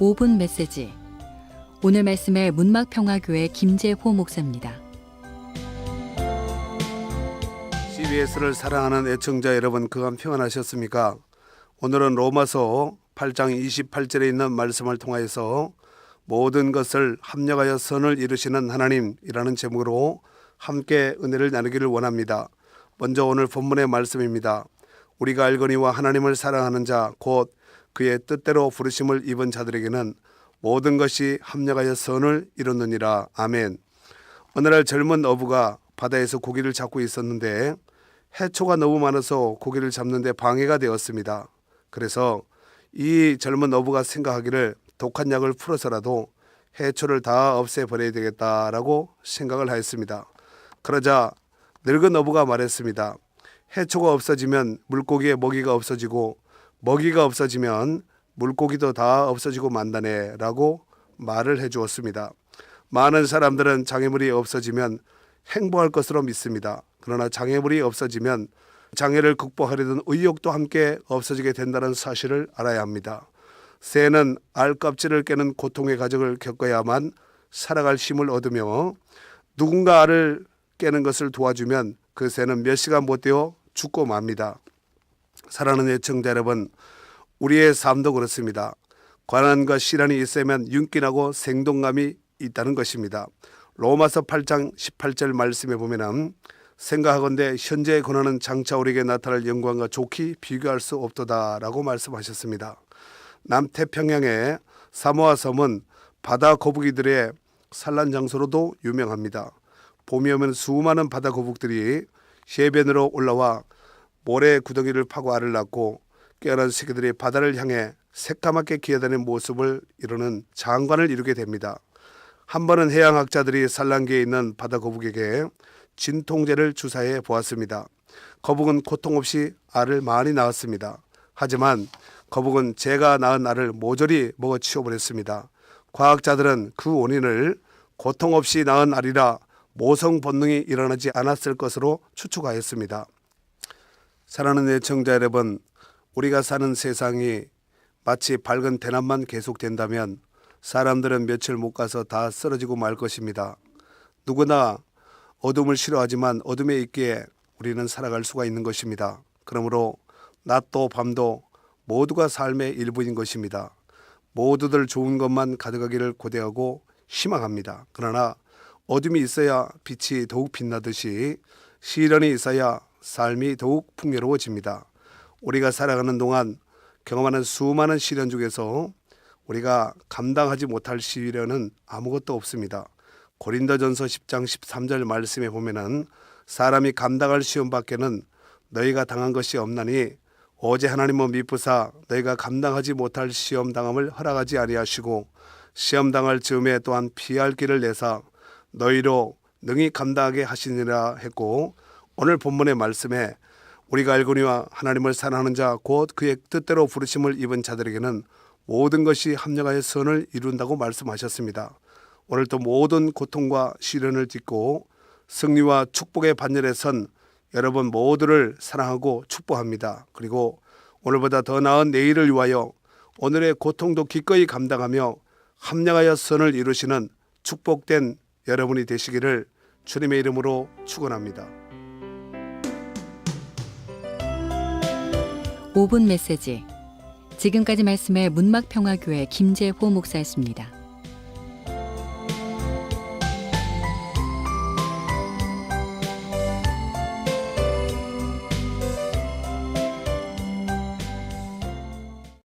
5분 메시지 오늘 말씀의 문막평화교회 김재호 목사입니다. CBS를 사랑하는 애청자 여러분 그간 평안하셨습니까? 오늘은 로마서 8장 28절에 있는 말씀을 통하여서 모든 것을 합력하여 선을 이루시는 하나님이라는 제목으로 함께 은혜를 나누기를 원합니다. 먼저 오늘 본문의 말씀입니다. 우리가 알거니와 하나님을 사랑하는 자 곧 그의 뜻대로 부르심을 입은 자들에게는 모든 것이 합력하여 선을 이루느니라. 아멘. 오늘날 젊은 어부가 바다에서 고기를 잡고 있었는데 해초가 너무 많아서 고기를 잡는데 방해가 되었습니다. 그래서 이 젊은 어부가 생각하기를 독한 약을 풀어서라도 해초를 다 없애버려야 되겠다라고 생각을 하였습니다. 그러자 늙은 어부가 말했습니다. 해초가 없어지면 물고기의 먹이가 없어지고 먹이가 없어지면 물고기도 다 없어지고 만다네 라고 말을 해 주었습니다. 많은 사람들은 장애물이 없어지면 행복할 것으로 믿습니다. 그러나 장애물이 없어지면 장애를 극복하려던 의욕도 함께 없어지게 된다는 사실을 알아야 합니다. 새는 알 껍질을 깨는 고통의 과정을 겪어야만 살아갈 힘을 얻으며 누군가 알을 깨는 것을 도와주면 그 새는 몇 시간 못 되어 죽고 맙니다. 사랑하는 애청자 여러분, 우리의 삶도 그렇습니다. 관한과 시련이 있으면 윤기나고 생동감이 있다는 것입니다. 로마서 8장 18절 말씀에 보면은 생각하건대 현재의 고난은 장차 우리에게 나타날 영광과 좋게 비교할 수 없도다라고 말씀하셨습니다. 남태평양의 사모아 섬은 바다 거북이들의 산란 장소로도 유명합니다. 봄이 오면 수많은 바다 거북들이 해변으로 올라와 모래 구덩이를 파고 알을 낳고 깨어난 새끼들이 바다를 향해 새까맣게 기어다니는 모습을 이루는 장관을 이루게 됩니다. 한 번은 해양학자들이 산란기에 있는 바다 거북에게 진통제를 주사해 보았습니다. 거북은 고통 없이 알을 많이 낳았습니다. 하지만 거북은 제가 낳은 알을 모조리 먹어 치워버렸습니다. 과학자들은 그 원인을 고통 없이 낳은 알이라 모성 본능이 일어나지 않았을 것으로 추측하였습니다. 사랑하는 애청자 여러분, 우리가 사는 세상이 마치 밝은 대낮만 계속된다면 사람들은 며칠 못 가서 다 쓰러지고 말 것입니다. 누구나 어둠을 싫어하지만 어둠에 있기에 우리는 살아갈 수가 있는 것입니다. 그러므로 낮도 밤도 모두가 삶의 일부인 것입니다. 모두들 좋은 것만 가져가기를 고대하고 희망합니다. 그러나 어둠이 있어야 빛이 더욱 빛나듯이 시련이 있어야 삶이 더욱 풍요로워집니다. 우리가 살아가는 동안 경험하는 수많은 시련 중에서 우리가 감당하지 못할 시련은 아무것도 없습니다. 고린도전서 10장 13절 말씀에 보면은 사람이 감당할 시험 밖에는 너희가 당한 것이 없나니 어제 하나님은 미쁘사 너희가 감당하지 못할 시험 당함을 허락하지 아니하시고 시험 당할 즈음에 또한 피할 길을 내사 너희로 능히 감당하게 하시니라 했고 오늘 본문의 말씀에 우리가 알거니와 하나님을 사랑하는 자 곧 그의 뜻대로 부르심을 입은 자들에게는 모든 것이 합력하여 선을 이룬다고 말씀하셨습니다. 오늘 또 모든 고통과 시련을 딛고 승리와 축복의 반열에 선 여러분 모두를 사랑하고 축복합니다. 그리고 오늘보다 더 나은 내일을 위하여 오늘의 고통도 기꺼이 감당하며 합력하여 선을 이루시는 축복된 여러분이 되시기를 주님의 이름으로 축원합니다. 5분 메시지 지금까지 말씀의 문막평화교회 김재호 목사였습니다.